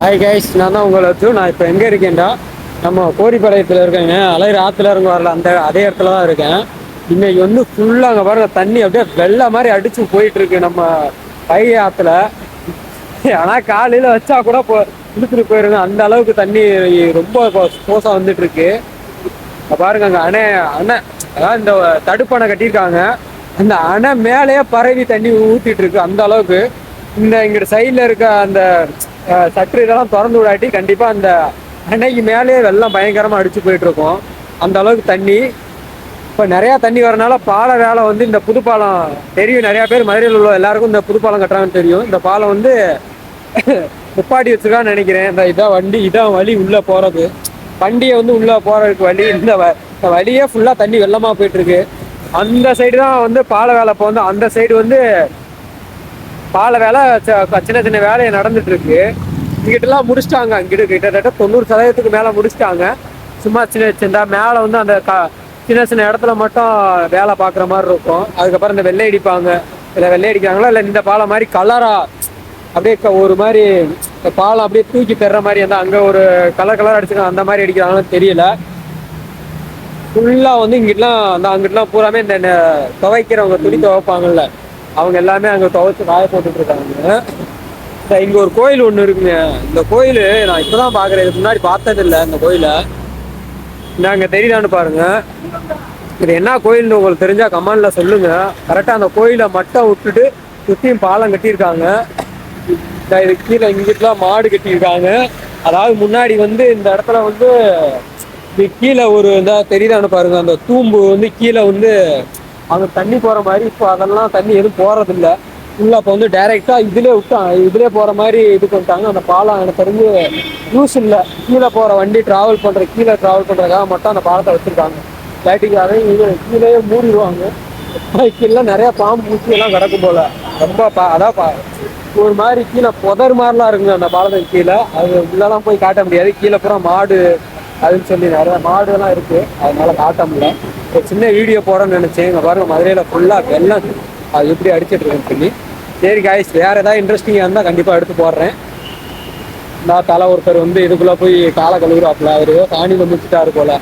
Hi guys நான் தான் உங்களை வச்சு நான் இப்போ எங்கே இருக்கேன்டா? நம்ம கோரிப்பாளையத்தில் இருக்கேங்க அலையிற ஆற்றுல இருந்து வரல. அந்த அதே இடத்துல தான் இருக்கேன். இன்னைக்கு வந்து ஃபுல்லாக அங்கே பாருங்க தண்ணி அப்படியே வெள்ளை மாதிரி அடிச்சு போயிட்டு இருக்கு நம்ம பைய ஆற்றுல ஆனால் காலையில் வச்சா கூட போ இழுத்துட்டு போயிருங்க. அந்த அளவுக்கு தண்ணி ரொம்ப கோசம் வந்துட்டு இருக்கு. பாருங்க அங்கே அணை அணை அதாவது இந்த தடுப்பணை கட்டியிருக்காங்க. அந்த அணை மேலேயே பரவி தண்ணி ஊற்றிட்டுருக்கு அந்த அளவுக்கு. இந்த இங்கிட்ட சைடில் இருக்க அந்த சற்று இதெல்லாம் திறந்து விடாட்டி கண்டிப்பாக அந்த அன்னைக்கு மேலேயே வெள்ளம் பயங்கரமாக அடிச்சு போயிட்டு இருக்கும் அந்த அளவுக்கு தண்ணி. இப்போ நிறையா தண்ணி வரனால பால வேலை வந்து இந்த புதுப்பாலம் தெரியும். நிறையா பேர் மதுரையில் உள்ள எல்லாருக்கும் இந்த புதுப்பாலம் கட்டுறாங்கன்னு தெரியும். இந்த பாலம் வந்து நிப்பாட்டி வச்சிருக்கான்னு நினைக்கிறேன். இந்த இதான் வண்டி இதான் வழி உள்ளே போகிறது வண்டியை வந்து உள்ளே போகிறதுக்கு வழி. இந்த வ- இந்த வழியே ஃபுல்லாக தண்ணி வெள்ளமாக போயிட்டுருக்கு. அந்த சைடு தான் வந்து பால வேலை இப்போ வந்து அந்த சைடு வந்து பால வேலை ச- சின்ன சின்ன வேலையை நடந்துட்டு இருக்கு இங்கிட்டலாம் முடிச்சிட்டாங்க அங்கிட்டு கிட்டத்தட்ட தொண்ணூறு சதவீதத்துக்கு மேலே முடிச்சிட்டாங்க. சும்மா சின்ன சின்ன மேலே வந்து அந்த க சின்ன சின்ன இடத்துல மட்டும் வேலை பார்க்குற மாதிரி இருக்கும். அதுக்கப்புறம் இந்த வெள்ளை அடிப்பாங்க இல்லை வெள்ளை அடிக்கிறாங்களா இல்லை இந்த பாலம் மாதிரி கலரா அப்படியே க- ஒரு மாதிரி இந்த பாலம் அப்படியே தூக்கி தர்ற மாதிரி அந்த அங்கே ஒரு கலர் கலர் அடிச்சுக்கலாம் அந்த மாதிரி அடிக்கிறாங்கன்னு தெரியல. ஃபுல்லாக வந்து இங்கிட்டலாம் அந்த அங்கிட்டலாம் பூராமே இந்த துவைக்கிறவங்க துணி துவைப்பாங்கல்ல. அவங்க எல்லாமே அங்கே துவைச்சு காய போட்டுட்டு இருக்காங்க. இங்கே ஒரு கோயில் ஒன்று இருக்குங்க இந்த கோயில் நான் இப்போ தான் பார்க்குறேன் இதுக்கு முன்னாடி பார்த்ததில்ல இந்த கோயிலை. நாங்கள் தெரியுதான்னு பாருங்க. இது என்ன கோயில்னு உங்களுக்கு தெரிஞ்சா கமெண்ட்ல சொல்லுங்க. கரெக்டாக அந்த கோயிலை மட்டும் விட்டுட்டு சுற்றியும் பாலம் கட்டியிருக்காங்க. இந்த இது கீழே இங்கிட்டலாம் மாடு கட்டியிருக்காங்க. அதாவது முன்னாடி வந்து இந்த இடத்துல வந்து இது கீழே ஒரு இதாக தெரியுதான்னு பாருங்க. அந்த தூம்பு வந்து கீழே வந்து அங்கே தண்ணி போற மாதிரி இப்போ அதெல்லாம் தண்ணி எதுவும் போகிறதில்ல உள்ள இப்போ வந்து டைரக்டா இதுலயே விட்டாங்க இதுலயே போற மாதிரி இது பண்ணிட்டாங்க அந்த பாலம் எனக்கு தெரிஞ்சு யூஸ் இல்லை. கீழே போற வண்டி டிராவல் பண்ற கீழே டிராவல் பண்றதுக்காக மட்டும் அந்த பாலத்தை வச்சிருக்காங்க. லைட்டுக்காக இது கீழேயே மூடிடுவாங்க. கீழே நிறைய பாம்பு பூச்சி எல்லாம் கிடக்கும் போல. ரொம்ப பா அதான் பா ஒரு மாதிரி கீழே புதர் மாதிரிலாம் இருக்குங்க அந்த பாலத்துக்கு கீழே. அது உள்ளெல்லாம் போய் காட்ட முடியாது. கீழே பூரா மாடு அதுன்னு சொல்லி நிறைய மாடுலாம் இருக்கு. அதனால காட்ட முடியல. ஒரு சின்ன வீடியோ போடணும்னு நினச்சேன். இங்க பாருங்க மதுரையில் ஃபுல்லா வெள்ளம். அது எப்படி அடிச்சிட்டு இருக்குன்னு சொல்லி. சரி காய்ஸ் வேற ஏதாவது இன்ட்ரெஸ்டிங்காக இருந்தால் கண்டிப்பா எடுத்து போடுறேன். நான் தலை ஒருத்தர் வந்து இதுக்குள்ள போய் காலை கழுவுறாப்புல. அவரு சாணி வந்து வச்சுட்டாரு போல.